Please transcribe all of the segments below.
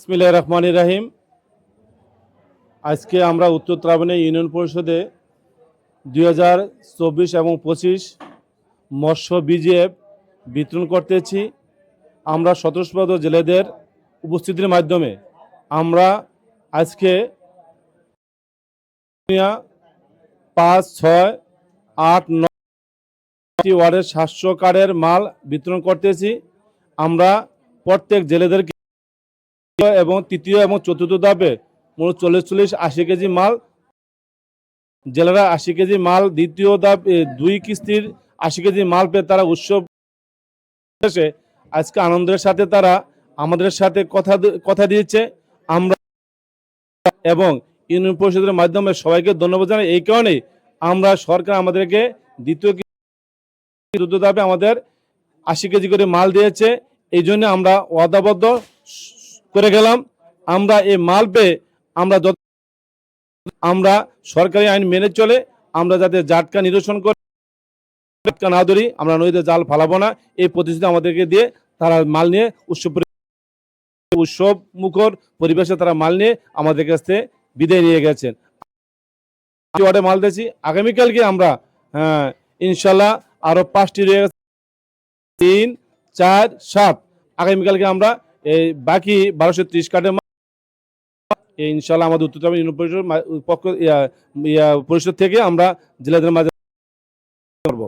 ইসমিল্লাহ রহমান রাহিম। আজকে আমরা উত্তর ত্রাবণী ইউনিয়ন পরিষদে দুই হাজার চব্বিশ এবং পঁচিশ মৎস্য বিজিএফ বিতরণ করতেছি। আমরা সতস্পদ জেলেদের উপস্থিতির মাধ্যমে আমরা আজকে পাঁচ, ছয়, আট নয় ওয়ার্ডের সাতশো কার্ডের মাল বিতরণ করতেছি। আমরা প্রত্যেক জেলেদেরকে এবং তৃতীয় এবং চতুর্থ ধাপে মোট চল্লিশ চল্লিশ আশি কেজি মাল। জেলেরা আশি কেজি মাল। দ্বিতীয় ধাপ দুই কিস্তির আশি কেজি মাল পেয়ে তারা উৎসব শেষে আজকে আনন্দের সাথে তারা আমাদের সাথে কথা কথা দিয়েছে। আমরা এবং ইউনিয়ন পরিষদের মাধ্যমে সবাইকে ধন্যবাদ জানাই। এই কারণেই আমরা সরকার আমাদেরকে দ্বিতীয় চতুর্থ ধাপে আমাদের আশি কেজি করে মাল দিয়েছে। এই জন্য আমরা ওয়াদাবদ্ধ। করে গেলাম। আমরা এই মাল পেয়ে আমরা যত আমরা সরকারি আইন মেনে চলে, আমরা যাতে জাটকা নিরসন করে জাটকা না ধরি, আমরা নদীতে জাল ফালাবো না। এই প্রতিশ্রুতি আমাদেরকে দিয়ে তারা মাল নিয়ে উৎসব উৎসব মুখর পরিবেশে তারা মাল নিয়ে আমাদের কাছ থেকে বিদায় নিয়ে গেছেন। ওয়ার্ডে মাল দিয়েছি। আগামীকালকে আমরা হ্যাঁ ইনশাল্লাহ আরও পাঁচটি রয়ে গেছে। তিন, চার, সাত। আগামীকালকে আমরা এই বাকি বারোশো ত্রিশ কার্ডের ইনশাল্লাহ আমাদের উত্তরতম ইউনিয়ন পরিষদ পক্ষ পরিষদ থেকে আমরা জেলাদের মাঝে করব।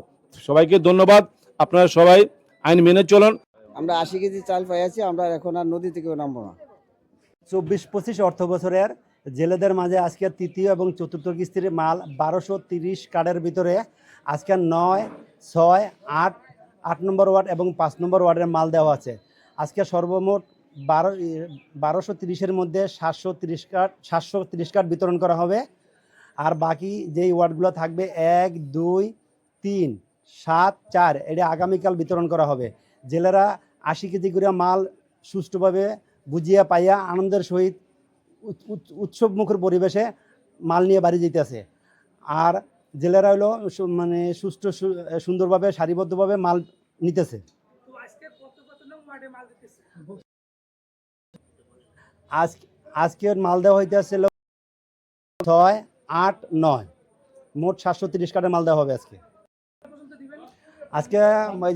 সবাইকে ধন্যবাদ। আপনারা সবাই আইন মেনে চলুন। আমরা আশি কেজি চাল পাইয়াছি আমরা এখন আর নদী থেকেও নামবো না। চব্বিশ পঁচিশ অর্থ বছরের জেলেদের মাঝে আজকে তৃতীয় এবং চতুর্থ কিস্তির মাল বারোশো তিরিশ কার্ডের ভিতরে আজকে নয় ছয় আট আট নম্বর ওয়ার্ড এবং পাঁচ নম্বর ওয়ার্ডের মাল দেওয়া আছে। আজকে সর্বমোট বারো বারোশো তিরিশের মধ্যে সাতশো তিরিশ কার্ড, সাতশো তিরিশ কার্ড বিতরণ করা হবে। আর বাকি যেই ওয়ার্ডগুলো থাকবে, এক, দুই, তিন, সাত, চার, এটা আগামীকাল বিতরণ করা হবে। জেলেরা আশি কেজি করে মাল সুষ্ঠুভাবে বুঝিয়া পাইয়া আনন্দের সহিত উৎ- উৎ- উৎসব মুখর পরিবেশে মাল নিয়ে বাড়ি যেতেছে আর জেলেরা হলো মানে সুষ্ঠু সুন্দরভাবে, সারিবদ্ধভাবে মাল নিতেছে। আজ আজকের মাল দেওয়া হইতেছিল ছয় আট নয়। মোট সাতশো তিরিশ কার্ডের মাল দেওয়া হবে আজকে। আজকে ওই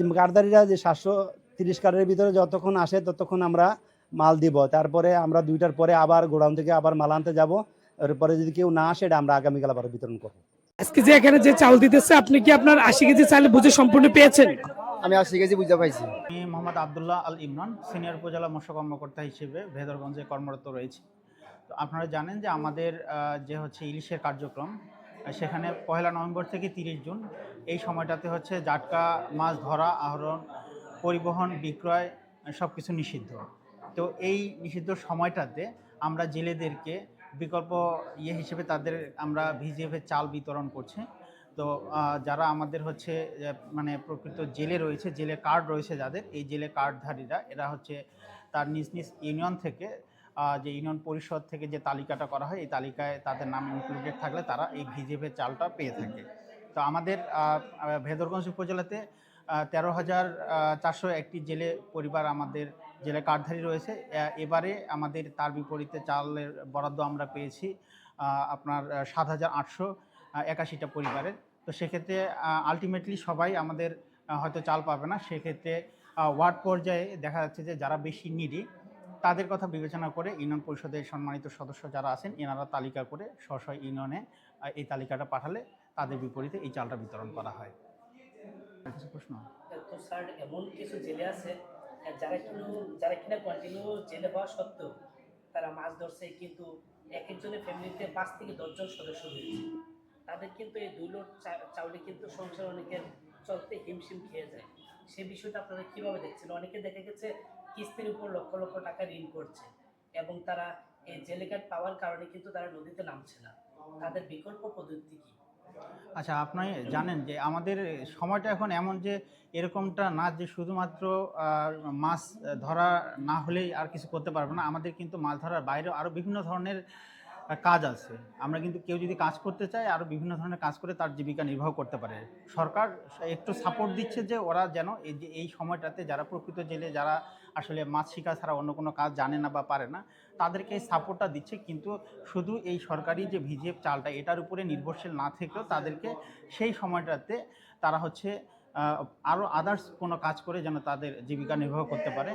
যে সাতশো তিরিশ কার্ডের ভিতরে যতক্ষণ আসে ততক্ষণ আমরা মাল দিব। তারপরে আমরা দুইটার পরে আবার গোডাউন থেকে আবার মাল আনতে যাব। এরপরে যদি কেউ না আসে এটা আমরা আগামীকাল আবার বিতরণ করব। আজকে যে এখানে যে চাউল দিতেছে আপনি কি আপনার আশি কেজি চাল বুঝে সম্পূর্ণ পেয়েছেন? আমি আশি কেজি বুঝতে পাইছি আমি মোহাম্মদ আবদুল্লাহ আল ইমরান, সিনিয়র উপজেলা মৎস্য কর্মকর্তা হিসেবে ভেদরগঞ্জে কর্মরত রয়েছি। তো আপনারা জানেন যে আমাদের যে হচ্ছে ইলিশের কার্যক্রম সেখানে পয়লা নভেম্বর থেকে তিরিশ জুন, এই সময়টাতে হচ্ছে জাটকা, মাছ ধরা, আহরণ, পরিবহন, বিক্রয় সব কিছু নিষিদ্ধ। তো এই নিষিদ্ধ সময়টাতে আমরা জেলেদেরকে বিকল্প ইয়ে হিসেবে তাদের, আমরা ভিজিএফের চাল বিতরণ করছি। তো যারা আমাদের হচ্ছে মানে প্রকৃত জেলে রয়েছে, জেলে কার্ড রয়েছে যাদের, এই জেলে কার্ডধারীরা, এরা হচ্ছে তার নিজ নিজ ইউনিয়ন থেকে যে ইউনিয়ন পরিষদ থেকে যে তালিকাটা করা হয়, এই তালিকায় তাদের নাম ইনক্লুডেড থাকলে তারা এই ভিজিএফের চালটা পেয়ে থাকে। তো আমাদের ভেদরগঞ্জ উপজেলাতে তেরো হাজার চারশো একটি জেলে পরিবার আমাদের জেলে কার্ডধারী রয়েছে। এবারে আমাদের তার বিপরীতে চালের বরাদ্দ আমরা পেয়েছি আপনার সাত হাজার আটশো। একাশিটা পরিবারের। তো সেক্ষেত্রে আলটিমেটলি সবাই আমাদের হয়তো চাল পাবে না। সেক্ষেত্রে ওয়ার্ড পর্যায়ে দেখা যাচ্ছে যে যারা বেশি নিডি তাদের কথা বিবেচনা করে ইউনিয়ন পরিষদের সম্মানিত সদস্য যারা আছেন, এনারা তালিকা করে স্ব ইউনিয়নে এই তালিকাটা পাঠালে তাদের বিপরীতে এই চালটা বিতরণ করা হয়। প্রশ্ন? এমন কিছু জেলে আছে যারা কিন্তু যারা কিনা কন্টিনিউ জেলে হওয়া সত্ত্বেও তারা মাছ ধরছে, কিন্তু এক একজনের ফ্যামিলিতে পাঁচ থেকে দশজন সদস্য রয়েছে। তাদের কিন্তু এই দুই লোট চাউলে কিন্তু সংসার অনেকের চলতে হিমশিম খেয়ে যায়। সে বিষয়টা আপনারা কীভাবে দেখছেন? অনেকে দেখা গেছে কিস্তির উপর লক্ষ লক্ষ টাকা ঋণ করছে এবং তারা এই জেলে কার্ড পাওয়ার কারণে কিন্তু তারা নদীতে নামছে না। তাদের বিকল্প পদ্ধতি কি? আচ্ছা আপনি জানেন যে আমাদের সময়টা এখন এমন যে এরকমটা না যে শুধুমাত্র মাছ ধরা না হলেই আর কিছু করতে পারব না। আমাদের কিন্তু মাছ ধরার বাইরেও আরও বিভিন্ন ধরনের কাজ আছে। আমরা কিন্তু কেউ যদি কাজ করতে চায় আরও বিভিন্ন ধরনের কাজ করে তার জীবিকা নির্বাহ করতে পারে। সরকার একটু সাপোর্ট দিচ্ছে যে ওরা যেন এই যে, এই সময়টাতে যারা প্রকৃত জেলে, যারা আসলে মাছ শিকার ছাড়া অন্য কোনো কাজ জানে না বা পারে না, তাদেরকে এই সাপোর্টটা দিচ্ছে। কিন্তু শুধু এই সরকারি যে ভিজিএফ চালটা, এটার উপরে নির্ভরশীল না থেকেও তাদেরকে সেই সময়টাতে তারা হচ্ছে আরও আদার্স কোনো কাজ করে যেন তাদের জীবিকা নির্বাহ করতে পারে।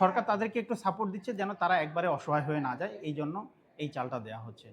সরকার তাদেরকে একটু সাপোর্ট দিচ্ছে যেন তারা একবারে অসহায় হয়ে না যায়। এই জন্য এই চালটা দেওয়া হচ্ছে।